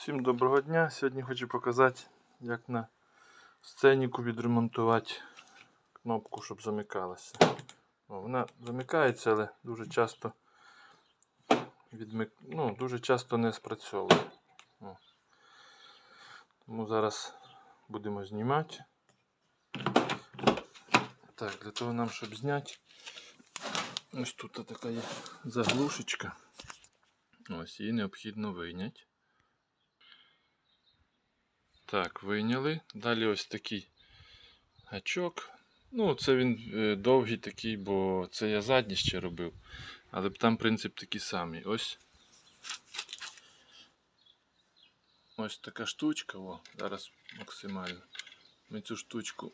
Всім доброго дня. Сьогодні хочу показати, як на сценіку відремонтувати кнопку, щоб замикалася. Вона замикається, але дуже часто відмик... ну, дуже часто не спрацьовує. О. Тому зараз будемо знімати. Так, для того нам, щоб зняти, ось тут така є заглушечка. Ось її необхідно вийняти. Так, вийняли. Далі ось такий гачок. Ну, це він е, довгий такий, бо це я задній ще робив. Але там принцип такий самий. Ось. Ось така штучка. О, зараз максимально. Ми цю штучку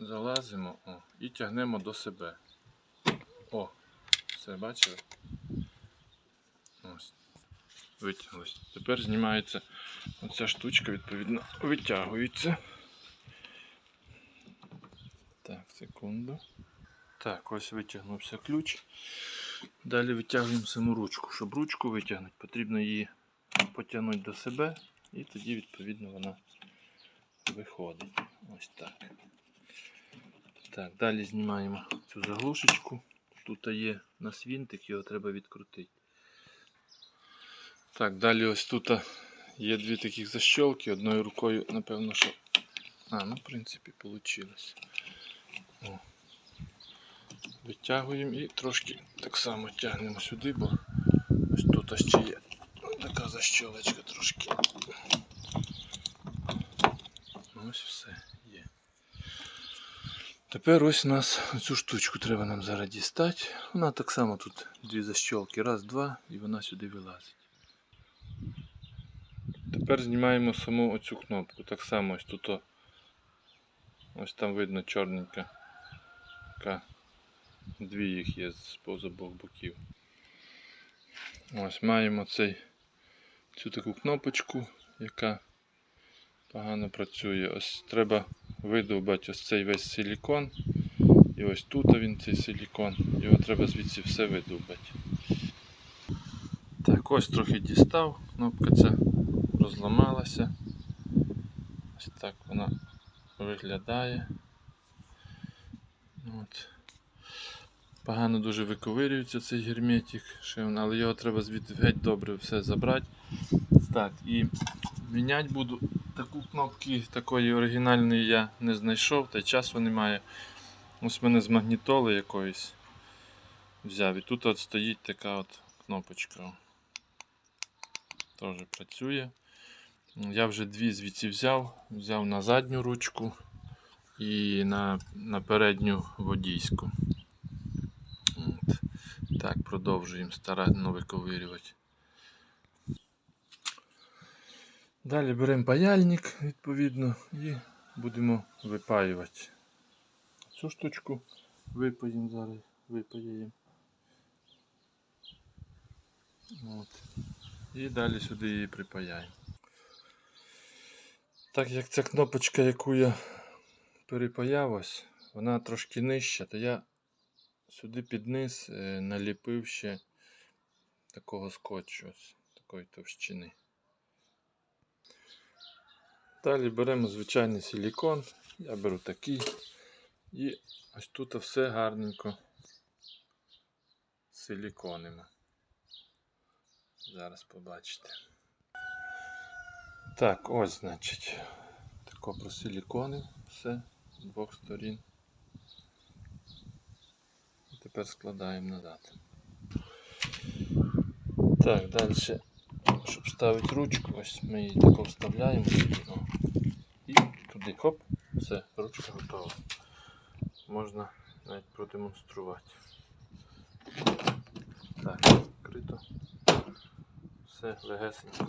залазимо о, і тягнемо до себе. О, все бачили? Ось. Витяглось. Тепер знімається оця штучка, відповідно, витягується. Так, секунду. Так, ось витягнувся ключ. Далі витягуємо саму ручку. Щоб ручку витягнути, потрібно її потягнути до себе і тоді, відповідно, вона виходить. Ось так. Так, далі знімаємо цю заглушечку. Тут є у нас вінтик, його треба відкрутити. Так, далі ось тут є дві таких защолки. Одною рукою, напевно, що. А, ну, в принципі, вийшло. Витягуємо і трошки так само тягнемо сюди, бо ось тут ще є така защолочка трошки. Ось все є. Тепер ось у нас цю штучку треба нам зараз дістати. Вона так само тут дві защолки. Раз, два, і вона сюди вилазить. Тепер знімаємо саму оцю кнопку. Так само ось тут. Ось там видно чорненька. Така. Дві їх є з поза обох боків. Ось маємо цей, цю таку кнопочку, яка погано працює. Ось треба видовбати ось цей весь силікон. І ось тут він цей силікон. Його треба звідси все видовбати. Так, ось трохи дістав, кнопка ця розламалася. Ось так вона виглядає. От. Погано дуже виковирюється цей герметик, але його треба звідти геть добре все забрати. Так, і міняти буду. Таку кнопки такої оригінальної я не знайшов, та й часу немає. Ось мене з магнітоли якоїсь взяв. І тут от стоїть така от кнопочка. Теж працює. Я вже дві звідси взяв. Взяв на задню ручку і на, на передню водійську. От. Так, продовжуємо старанно виковирювати. Далі беремо паяльник, відповідно, і будемо випаювати. Цю штучку випаємо зараз, випаяємо. От. І далі сюди її припаяємо. Так як ця кнопочка, яку я перепаяв ось, вона трошки нижча, то я сюди під низ е, наліпив ще такого скотчу, ось, такої товщини. Далі беремо звичайний силікон, я беру такий. І ось тут все гарненько силіконимо. Зараз побачите. Так, ось, значить, тако просиліконив все з двох сторін. Тепер складаємо назад. Так, далі, щоб ставити ручку, ось ми її тако вставляємо. І туди хоп, все, ручка готова. Можна навіть продемонструвати. Так, крито. Все легесенько.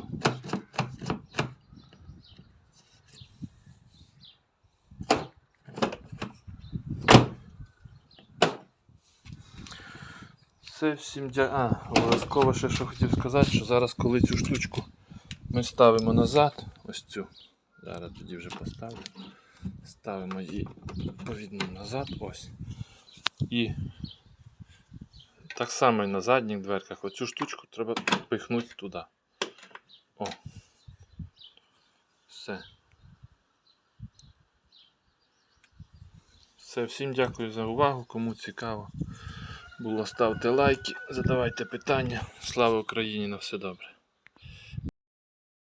Це всім дя... А, обов'язково ще що хотів сказати, що зараз коли цю штучку ми ставимо назад, ось цю, зараз тоді вже поставлю, ставимо її відповідно назад, ось. І так само і на задніх дверках оцю штучку треба пихнути туди. О. Все. Все, всім дякую за увагу. Кому цікаво було, ставте лайки, задавайте питання. Слава Україні! На все добре.